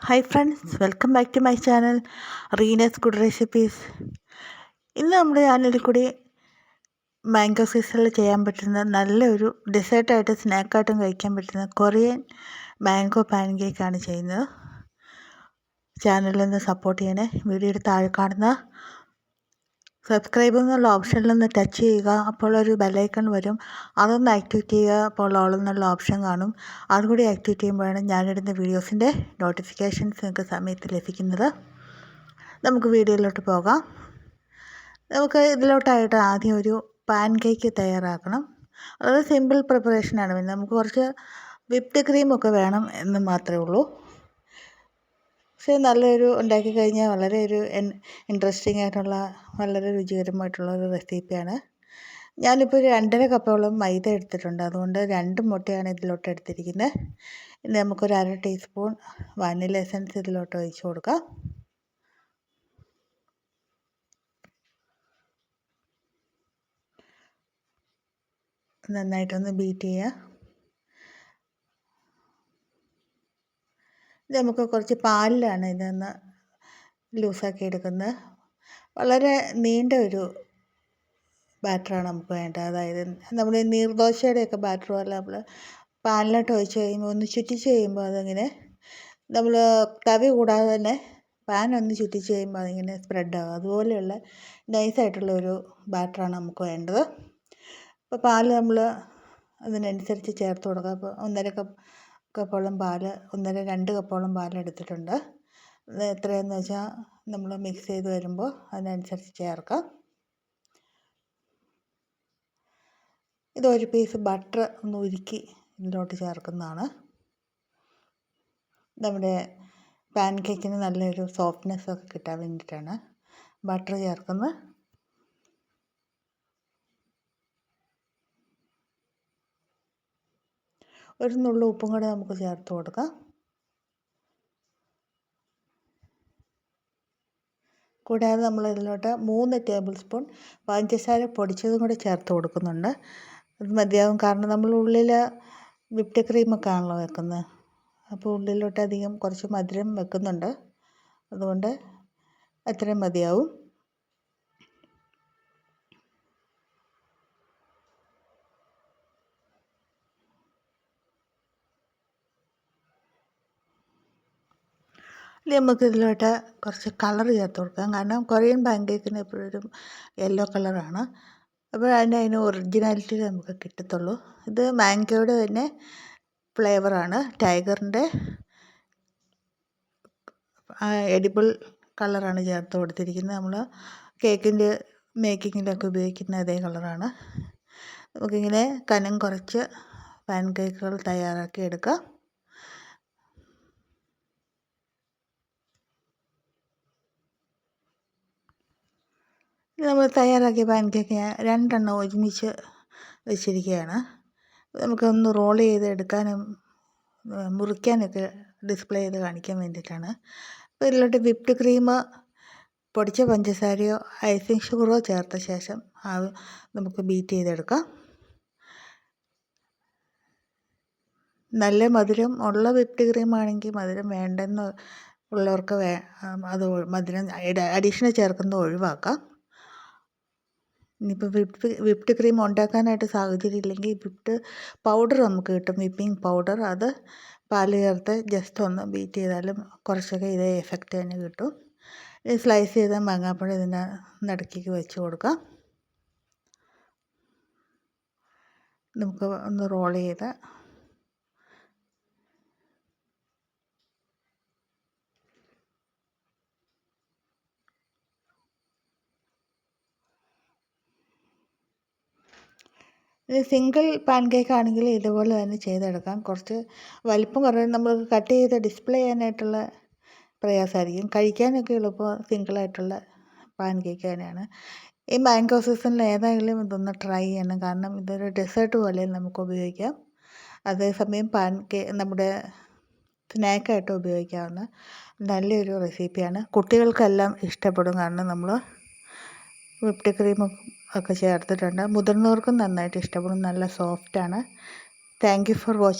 Hi friends welcome back to my channel Reena's good recipes ഇന്ന് നമ്മുടെ ചാനലിൽ കൂടി മാംഗോ സീസണിൽ ചെയ്യാൻ പറ്റുന്ന നല്ലൊരു ഡെസേർട്ടായിട്ട് സ്നാക്കായിട്ടും കഴിക്കാൻ പറ്റുന്ന കൊറിയൻ മാംഗോ പാൻ കേക്കാണ് ചെയ്യുന്നത്. നിന്ന് സപ്പോർട്ട് ചെയ്യണേ. വീഡിയോയുടെ താഴെ കാണുന്ന സബ്സ്ക്രൈബ് എന്നുള്ള ഓപ്ഷനിൽ നിന്ന് ടച്ച് ചെയ്യുക. അപ്പോൾ ഒരു ബെല്ലൈക്കൺ വരും. അതൊന്ന് ആക്ടിവേറ്റ് ചെയ്യുക. അപ്പോൾ ഓൾ എന്നുള്ള ഓപ്ഷൻ കാണും. അതുകൂടി ആക്ടിവേറ്റ് ചെയ്യുമ്പോഴാണ് ഞാനിടുന്ന വീഡിയോസിന്റെ നോട്ടിഫിക്കേഷൻസ് നിങ്ങൾക്ക് സമയത്ത് ലഭിക്കുന്നത്. നമുക്ക് വീഡിയോയിലോട്ട് പോകാം. നമുക്ക് ഇതിലോട്ടായിട്ട് ആദ്യം ഒരു പാൻ കേക്ക് തയ്യാറാക്കണം. അത് സിമ്പിൾ പ്രിപ്പറേഷനാണ് പിന്നെ നമുക്ക് കുറച്ച് വിപ്ഡ് ക്രീമൊക്കെ വേണം എന്ന് മാത്രമേ ഉള്ളൂ. പക്ഷേ നല്ലൊരു ഉണ്ടാക്കി കഴിഞ്ഞാൽ വളരെ ഒരു ഇൻട്രസ്റ്റിംഗ് ആയിട്ടുള്ള വളരെ രുചികരമായിട്ടുള്ള ഒരു റെസിപ്പിയാണ് ഞാനിപ്പോൾ രണ്ടര കപ്പോളം മൈദ എടുത്തിട്ടുണ്ട്. അതുകൊണ്ട് രണ്ട് മുട്ടയാണ് ഇതിലോട്ട് എടുത്തിരിക്കുന്നത് ഇനി നമുക്കൊരു അര ടീസ്പൂൺ വാനില എസൻസ് ഇതിലോട്ട് ഒഴിച്ചു കൊടുക്കാം. നന്നായിട്ടൊന്ന് ബീറ്റ് ചെയ്യുക ഇത് നമുക്ക് കുറച്ച് പാലിലാണ് ഇതൊന്ന് ലൂസാക്കി എടുക്കുന്നത്. വളരെ നീണ്ട ഒരു ബാറ്ററാണ് നമുക്ക് വേണ്ടത്. അതായത് നമ്മൾ നീർദോശയുടെയൊക്കെ ബാറ്റർ പോലെ നമ്മൾ പാലിലോട്ട് ഒഴിച്ച് കഴിയുമ്പോൾ ഒന്ന് ചുറ്റിച്ച് കഴിയുമ്പോൾ അതിങ്ങനെ നമ്മൾ തവി കൂടാതെ തന്നെ പാൻ ഒന്ന് ചുറ്റിച്ച് കഴിയുമ്പോൾ അതിങ്ങനെ സ്പ്രെഡാകും അതുപോലെയുള്ള നൈസായിട്ടുള്ള ഒരു ബാറ്ററാണ് നമുക്ക് വേണ്ടത്. അപ്പോൾ പാൽ നമ്മൾ അതിനനുസരിച്ച് ചേർത്ത് കൊടുക്കുക അപ്പോൾ ഒന്നര കപ്പ് കപ്പോളം പാൽ ഒന്നര രണ്ട് കപ്പോളം പാൽ എടുത്തിട്ടുണ്ട് അത് എത്രയാണെന്ന് വെച്ചാൽ നമ്മൾ മിക്സ് ചെയ്ത് വരുമ്പോൾ അതിനനുസരിച്ച് ചേർക്കാം. ഇതൊരു പീസ് ബട്ടർ ഒന്ന് ഉരുക്കി ഇതിലോട്ട് ചേർക്കുന്നതാണ്. നമ്മുടെ പാൻ കേക്കിന് നല്ലൊരു സോഫ്റ്റ്നെസ് ഒക്കെ കിട്ടാൻ വേണ്ടിയിട്ടാണ് ബട്ടർ ചേർക്കുന്നത്. ഒരു നുള്ളു ഉപ്പും കൂടെ നമുക്ക് ചേർത്ത് കൊടുക്കാം. കൂടാതെ നമ്മൾ ഇതിലോട്ട് മൂന്ന് ടേബിൾ സ്പൂൺ പഞ്ചസാര പൊടിച്ചതും കൂടെ ചേർത്ത് കൊടുക്കുന്നുണ്ട്. അത് മതിയാകും കാരണം നമ്മൾ ഉള്ളിൽ വിപ്ഡ് ക്രീമൊക്കെ ആണല്ലോ വെക്കുന്നത്. അപ്പോൾ ഉള്ളിലോട്ട് അധികം കുറച്ച് മധുരം വെക്കുന്നുണ്ട്. അതുകൊണ്ട് അത്രയും മതിയാവും. ഇനി നമുക്ക് ഇതിലോട്ട് കുറച്ച് കളർ ചേർത്ത് കൊടുക്കാം. കാരണം കൊറിയൻ പാൻകേക്കിന് എപ്പോഴും യെല്ലോ കളറാണ് അപ്പോൾ അതിന്റെ അതിന് ഒറിജിനാലിറ്റി നമുക്ക് കിട്ടത്തുള്ളൂ. ഇത് മാംഗോയുടെ തന്നെ ഫ്ലേവറാണ് ടൈഗറിന്റെ എഡിബിൾ കളറാണ് ചേർത്ത് കൊടുത്തിരിക്കുന്നത്. നമ്മൾ കേക്കിന്റെ മേക്കിങ്ങിലൊക്കെ ഉപയോഗിക്കുന്ന അതേ കളറാണ് നമുക്കിങ്ങനെ കനം കുറച്ച് പാൻ കേക്കുകൾ തയ്യാറാക്കി എടുക്കാം. നമ്മൾ തയ്യാറാക്കിയ പാൻ കേക്ക് ഞാൻ രണ്ടെണ്ണം ഒരുമിച്ച് വെച്ചിരിക്കുകയാണ്. നമുക്കൊന്ന് റോൾ ചെയ്ത് എടുക്കാനും മുറിക്കാനൊക്കെ ഡിസ്പ്ലേ ചെയ്ത് കാണിക്കാൻ വേണ്ടിയിട്ടാണ്. അപ്പോൾ ഇതിലോട്ട് വിപ്ഡ് ക്രീം പൊടിച്ച പഞ്ചസാരയോ ഐസിങ് ഷുഗറോ ചേർത്ത ശേഷം നമുക്ക് ബീറ്റ് ചെയ്തെടുക്കാം. നല്ല മധുരം ഉള്ള വിപ്ഡ് ക്രീം ആണെങ്കിൽ മധുരം വേണ്ടെന്ന് ഉള്ളവർക്ക് വേ അത് മധുരം അഡീഷണൽ ചേർക്കുന്നത് ഒഴിവാക്കാം. ഇനിയിപ്പോൾ വിപ്പ് വിപ്ഡ് ക്രീം ഉണ്ടാക്കാനായിട്ട് സാഹചര്യം ഇല്ലെങ്കിൽ വിപ്ഡ് പൗഡർ നമുക്ക് കിട്ടും. വിപ്പിംഗ് പൗഡർ അത് പാൽ ചേർത്ത് ജസ്റ്റ് ഒന്ന് ബീറ്റ് ചെയ്താലും കുറച്ചൊക്കെ ഇതേ എഫക്റ്റ് തന്നെ കിട്ടും. ഈ സ്ലൈസ് ചെയ്ത മാങ്ങാപ്പഴം ഇതിന്റെ നടുക്കിക്ക് വെച്ച് കൊടുക്കാം. നമുക്ക് ഒന്ന് റോൾ ചെയ്ത് സിംഗിൾ പാൻ കേക്ക് ആണെങ്കിൽ ഇതുപോലെ തന്നെ ചെയ്തെടുക്കാം. കുറച്ച് വലിപ്പം കുറവ് നമ്മൾ കട്ട് ചെയ്ത് ഡിസ്പ്ലേ ചെയ്യാനായിട്ടുള്ള പ്രയാസമായിരിക്കും. കഴിക്കാനൊക്കെ എളുപ്പം സിംഗിളായിട്ടുള്ള പാൻ കേക്ക് തന്നെയാണ്. ഈ മാംഗോ സീസണിൽ ഏതായാലും ഇതൊന്ന് ട്രൈ ചെയ്യണം. കാരണം ഇതൊരു ഡെസേർട്ട് പോലെ നമുക്ക് ഉപയോഗിക്കാം. അതേസമയം പാൻ കേ നമ്മുടെ സ്നാക്കായിട്ട് ഉപയോഗിക്കാവുന്ന നല്ലൊരു റെസിപ്പിയാണ്. കുട്ടികൾക്കെല്ലാം ഇഷ്ടപ്പെടും. കാരണം നമ്മൾ വിപ്ഡ് ക്രീം ഒക്കെ ചേർത്തിട്ടുണ്ട്. മുതിർന്നവർക്കും നന്നായിട്ട് ഇഷ്ടപ്പെടും. നല്ല സോഫ്റ്റാണ് താങ്ക് യു ഫോർ വാച്ചിങ്